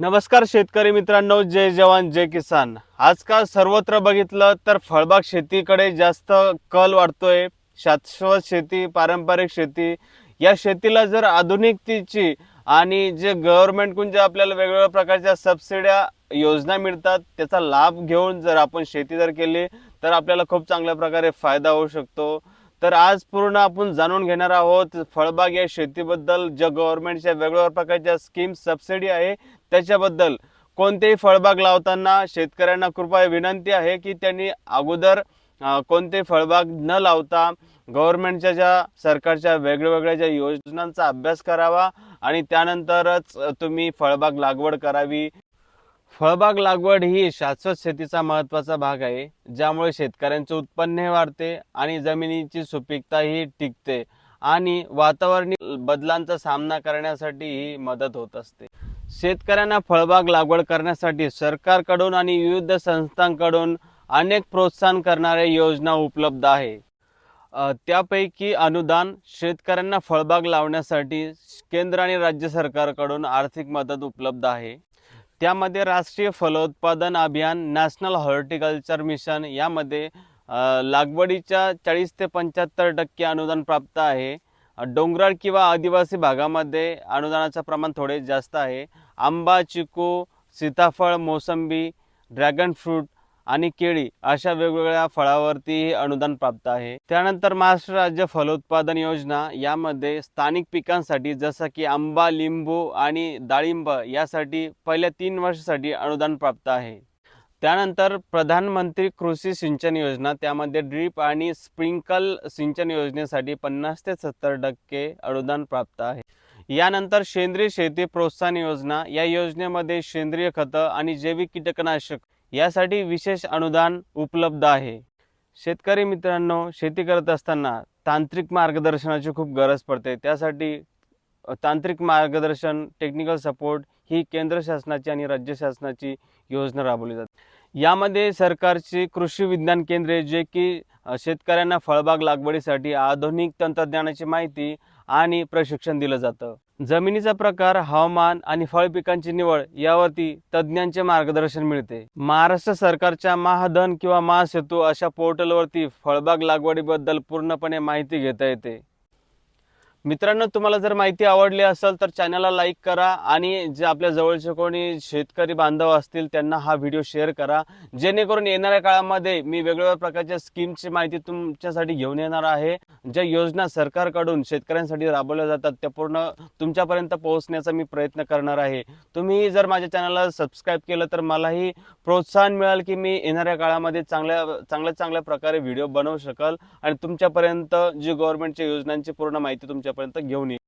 नमस्कार शेतकरी मित्रांनो जय जवान जय किसान. आजकाल सर्वत्र बघितलं तर फळबाग शेतीकडे जास्त कल वाढतोय. शाश्वत शेती पारंपरिक शेती या शेतीला जर आधुनिकतेची आणि जे गव्हर्नमेंटकडून जे आपल्याला वेगवेगळ्या प्रकारच्या सबसिड्या योजना मिळतात त्याचा लाभ घेऊन जर आपण शेती जर केली तर आपल्याला खूप चांगल्या प्रकारे फायदा होऊ शकतो. तर आज पूर्ण आपण जाणून घेणार आहोत फळबाग या शेतीबद्दल ज्या गव्हर्नमेंटच्या वेगवेगळ्या प्रकारच्या स्कीम सबसिडी आहे त्याच्याबद्दल. कोणतेही फळबाग लावताना शेतकऱ्यांना कृपया विनंती आहे की त्यांनी अगोदर कोणते फळबाग न लावता गव्हर्नमेंटच्या ज्या सरकारच्या वेगवेगळ्या ज्या योजनांचा अभ्यास करावा आणि त्यानंतरच तुम्ही फळबाग लागवड करावी. फळबाग लागवड ही शाश्वत शेतीचा महत्त्वाचा भाग आहे ज्यामुळे शेतकऱ्यांचे उत्पन्न वाढते आणि जमिनीची सुपीकता ही टिकते आणि वातावरणीय बदलांचा सामना करण्यासाठी ही मदत होत असते. शेतकऱ्यांना फळबाग लागवड करण्यासाठी सरकारकडून आणि विविध संस्थांकडून अनेक प्रोत्साहन करणाऱ्या योजना उपलब्ध आहे. त्यापैकी अनुदान शेतकऱ्यांना फळबाग लावण्यासाठी केंद्र आणि राज्य सरकारकडून आर्थिक मदत उपलब्ध आहे. त्यामध्ये राष्ट्रीय फलोत्पादन अभियान नॅशनल हॉर्टिकल्चर मिशन यामध्ये लागवडीच्या चाळीस ते पंच्याहत्तर टक्के अनुदान प्राप्त आहे. डोंगराळ किंवा आदिवासी भागामध्ये अनुदानाचं प्रमाण थोडे जास्त आहे. आंबा चिकू सीताफळ मोसंबी ड्रॅगन फ्रूट आणि केळी अशा वेगवेगळ्या फळावरती अनुदान प्राप्त आहे. त्यानंतर महाराष्ट्र राज्य फलोत्पादन योजना यामध्ये स्थानिक पिकांसाठी जसं की आंबा लिंबू आणि डाळिंब यासाठी पहिल्या तीन वर्षासाठी अनुदान प्राप्त आहे. त्यानंतर प्रधानमंत्री कृषी सिंचन योजना त्यामध्ये ड्रीप आणि स्प्रिंकल सिंचन योजनेसाठी पन्नास ते सत्तर टक्के अनुदान प्राप्त आहे. यानंतर सेंद्रिय शेती प्रोत्साहन योजना या योजनेमध्ये सेंद्रिय खतं आणि जैविक कीटकनाशक यासाठी विशेष अनुदान उपलब्ध आहे. शेतकरी मित्रांनो शेती करत असताना तांत्रिक मार्गदर्शनाची खूप गरज पडते. त्यासाठी तांत्रिक मार्गदर्शन टेक्निकल सपोर्ट ही केंद्र शासनाची आणि राज्य शासनाची योजना राबवली जाते. यामध्ये सरकारची कृषी विज्ञान केंद्रे जे की शेतकऱ्यांना फळबाग लागवडीसाठी आधुनिक तंत्रज्ञानाची माहिती आणि प्रशिक्षण दिलं जातं. जमिनीचा प्रकार हवामान आणि फळ पिकांची निवड यावरती तज्ज्ञांचे मार्गदर्शन मिळते. महाराष्ट्र सरकारच्या महाधन किंवा महासेतू अशा पोर्टलवरती फळबाग लागवडीबद्दल पूर्णपणे माहिती घेता येते. मित्रांनो तुम्हाला जर माहिती आवडली असेल तर चॅनलला लाईक करा आणि जे आपल्या जवळचे कोणी शेतकरी बांधव असतील त्यांना हा व्हिडिओ शेअर करा. जेणेकरून येणाऱ्या काळामध्ये मी वेगवेगळ्या प्रकारच्या स्कीमची माहिती तुमच्यासाठी घेऊन येणार आहे. ज्या योजना सरकारकडून शेतकऱ्यांसाठी राबवल्या जातात त्या पूर्ण तुमच्यापर्यंत पोहोचण्याचा मी प्रयत्न करणार आहे. तुम्ही जर माझ्या चॅनलला सबस्क्राईब केलं तर मलाही प्रोत्साहन मिळेल की मी येणाऱ्या काळामध्ये चांगल्या चांगल्या चांगल्या प्रकारे व्हिडिओ बनवू शकाल. आणि तुमच्यापर्यंत जी गव्हर्नमेंटच्या योजनांची पूर्ण माहिती तुमच्या आपल्यापर्यंत घेऊन येईल